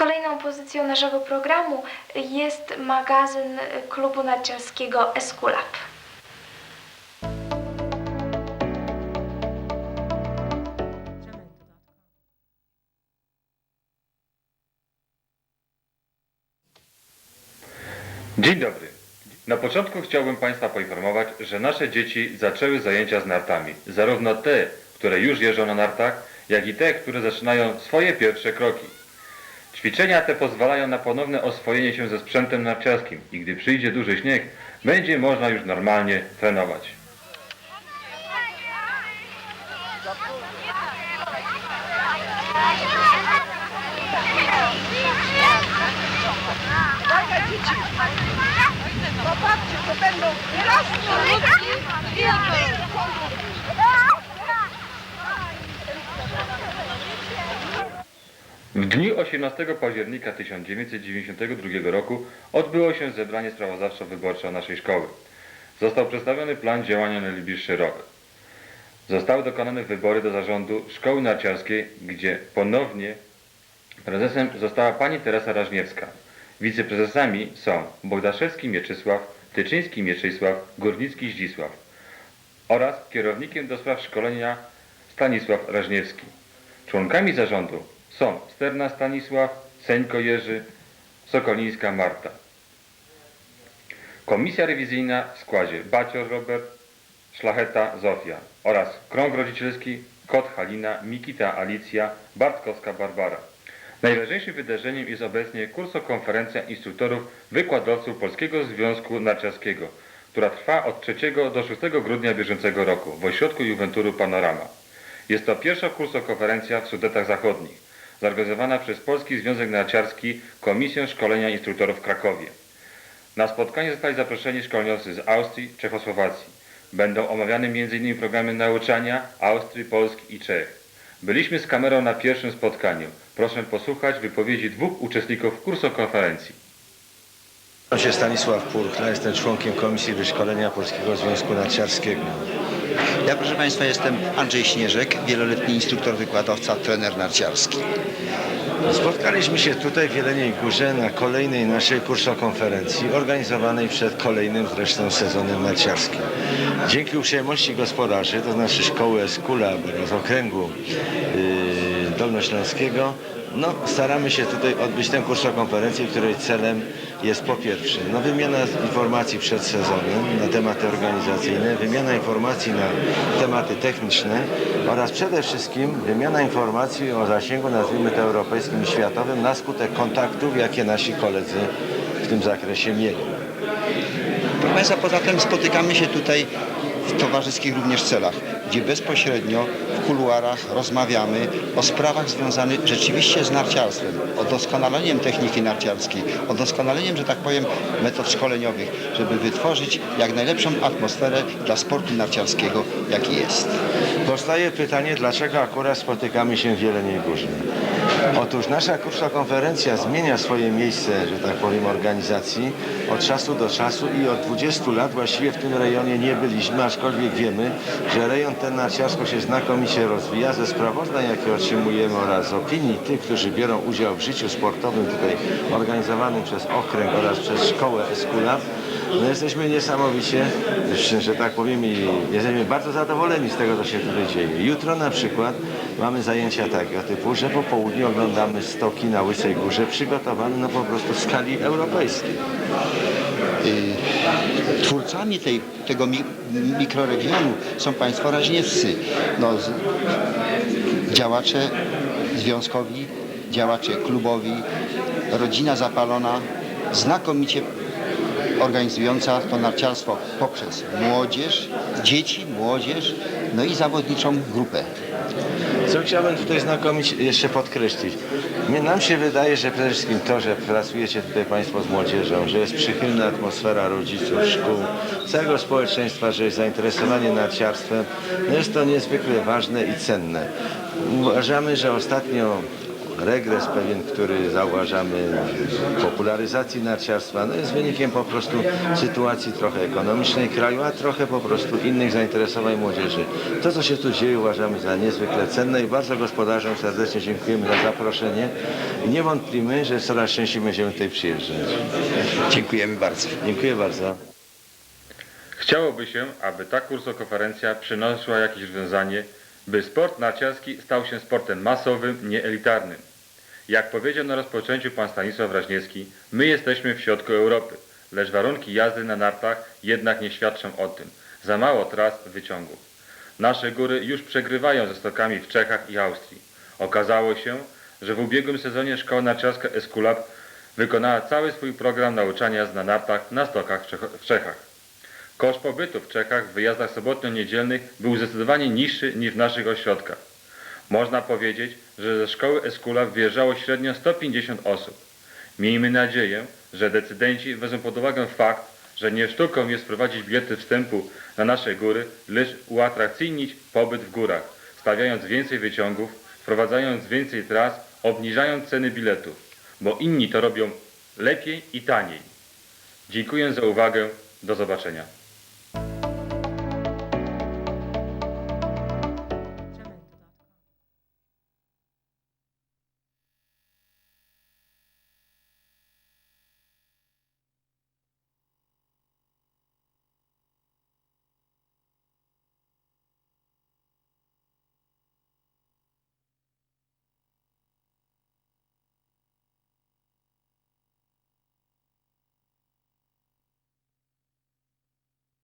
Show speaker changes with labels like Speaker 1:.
Speaker 1: Kolejną pozycją naszego programu jest magazyn klubu narciarskiego Eskulap.
Speaker 2: Dzień dobry. Na początku chciałbym Państwa poinformować, że nasze dzieci zaczęły zajęcia z nartami. Zarówno te, które już jeżdżą na nartach, jak i te, które zaczynają swoje pierwsze kroki. Ćwiczenia te pozwalają na ponowne oswojenie się ze sprzętem narciarskim i gdy przyjdzie duży śnieg, będzie można już normalnie trenować.
Speaker 3: Popatrzcie, to będą.
Speaker 2: W dniu 18 października 1992 roku odbyło się zebranie sprawozdawczo-wyborcze naszej szkoły. Został przedstawiony plan działania na najbliższy rok. Zostały dokonane wybory do zarządu szkoły narciarskiej, gdzie ponownie prezesem została pani Teresa Rażniewska. Wiceprezesami są Bogdaszewski Mieczysław, Tyczyński Mieczysław, Górnicki Zdzisław oraz kierownikiem do spraw szkolenia Stanisław Rażniewski. Członkami zarządu są Sterna Stanisław, Seńko Jerzy, Sokolińska Marta. Komisja rewizyjna w składzie Bacior Robert, Szlacheta Zofia oraz Krąg Rodzicielski Kot Halina, Mikita Alicja, Bartkowska Barbara. Najważniejszym wydarzeniem jest obecnie kursokonferencja instruktorów wykładowców Polskiego Związku Narciarskiego, która trwa od 3 do 6 grudnia bieżącego roku w ośrodku Juventuru Panorama. Jest to pierwsza kursokonferencja w Sudetach Zachodnich, zorganizowana przez Polski Związek Narciarski Komisję Szkolenia Instruktorów w Krakowie. Na spotkanie zostali zaproszeni szkoleniowcy z Austrii, Czechosłowacji. Będą omawiane m.in. programy nauczania Austrii, Polski i Czech. Byliśmy z kamerą na pierwszym spotkaniu. Proszę posłuchać wypowiedzi dwóch uczestników kursokonferencji.
Speaker 4: Nazywam się Stanisław Purchla, jestem członkiem Komisji Wyszkolenia Polskiego Związku Narciarskiego.
Speaker 5: Ja proszę Państwa jestem Andrzej Śnieżek, wieloletni instruktor, wykładowca, trener narciarski.
Speaker 4: Spotkaliśmy się tutaj w Jeleniej Górze na kolejnej naszej kursokonferencji organizowanej przed kolejnym zresztą sezonem narciarskim. Dzięki uprzejmości gospodarzy, to znaczy szkoły Eskula z okręgu yy, dolnośląskiego, no, staramy się tutaj odbyć tę kursokonferencję, której celem jest po pierwsze no, wymiana informacji przed sezonem na tematy organizacyjne, wymiana informacji na tematy techniczne oraz przede wszystkim wymiana informacji o zasięgu, nazwijmy to europejskim i światowym, na skutek kontaktów, jakie nasi koledzy w tym zakresie mieli.
Speaker 5: Proszę Państwa, poza tym spotykamy się tutaj w towarzyskich również celach, gdzie bezpośrednio w kuluarach rozmawiamy o sprawach związanych rzeczywiście z narciarstwem, o doskonaleniem techniki narciarskiej, o doskonaleniem, że tak powiem, metod szkoleniowych, żeby wytworzyć jak najlepszą atmosferę dla sportu narciarskiego, jaki jest.
Speaker 4: Powstaje pytanie, dlaczego akurat spotykamy się w Jeleniej Górze. Otóż nasza kursokonferencja zmienia swoje miejsce, że tak powiem, organizacji od czasu do czasu i od 20 lat właściwie w tym rejonie nie byliśmy, aczkolwiek wiemy, że rejon ten narciarsko się znakomicie rozwija. Ze sprawozdań, jakie otrzymujemy oraz opinii tych, którzy biorą udział w życiu sportowym tutaj organizowanym przez okręg oraz przez szkołę Eskula, no jesteśmy niesamowicie, że tak powiem, i jesteśmy bardzo zadowoleni z tego, co się tutaj dzieje. Jutro na przykład mamy zajęcia takiego typu, że po południu oglądamy stoki na Łysej Górze przygotowane no po prostu w skali europejskiej.
Speaker 5: Y, Twórcami tej, tego mi, mikroregionu są Państwo raźniewscy, no, z, działacze związkowi, działacze klubowi, rodzina zapalona, znakomicie organizująca to narciarstwo poprzez młodzież, dzieci, młodzież, no i zawodniczą grupę.
Speaker 4: Co chciałbym tutaj znakomicie jeszcze podkreślić. Nam się wydaje, że przede wszystkim to, że pracujecie tutaj Państwo z młodzieżą, że jest przychylna atmosfera rodziców, szkół, całego społeczeństwa, że jest zainteresowanie narciarstwem, no jest to niezwykle ważne i cenne. Uważamy, że ostatnio regres pewien, który zauważamy w popularyzacji narciarstwa, no jest wynikiem po prostu sytuacji trochę ekonomicznej kraju, a trochę po prostu innych zainteresowań młodzieży. To, co się tu dzieje, uważamy za niezwykle cenne i bardzo gospodarzom serdecznie dziękujemy za zaproszenie i nie wątpimy, że coraz częściej będziemy tutaj przyjeżdżać.
Speaker 5: Dziękujemy bardzo.
Speaker 4: Dziękuję bardzo.
Speaker 2: Chciałoby się, aby ta kursokonferencja przynosiła jakieś rozwiązanie, by sport narciarski stał się sportem masowym, nie elitarnym. Jak powiedział na rozpoczęciu pan Stanisław Raźniewski, my jesteśmy w środku Europy, lecz warunki jazdy na nartach jednak nie świadczą o tym. Za mało tras wyciągów. Nasze góry już przegrywają ze stokami w Czechach i Austrii. Okazało się, że w ubiegłym sezonie szkoła narciarska Eskulap wykonała cały swój program nauczania z na nartach na stokach w Czech- w Czechach. Koszt pobytu w Czechach w wyjazdach sobotnio-niedzielnych był zdecydowanie niższy niż w naszych ośrodkach. Można powiedzieć, że ze szkoły Eskula wyjeżdżało średnio 150 osób. Miejmy nadzieję, że decydenci wezmą pod uwagę fakt, że nie sztuką jest wprowadzić bilety wstępu na nasze góry, lecz uatrakcyjnić pobyt w górach, stawiając więcej wyciągów, wprowadzając więcej tras, obniżając ceny biletów, bo inni to robią lepiej i taniej. Dziękuję za uwagę. Do zobaczenia.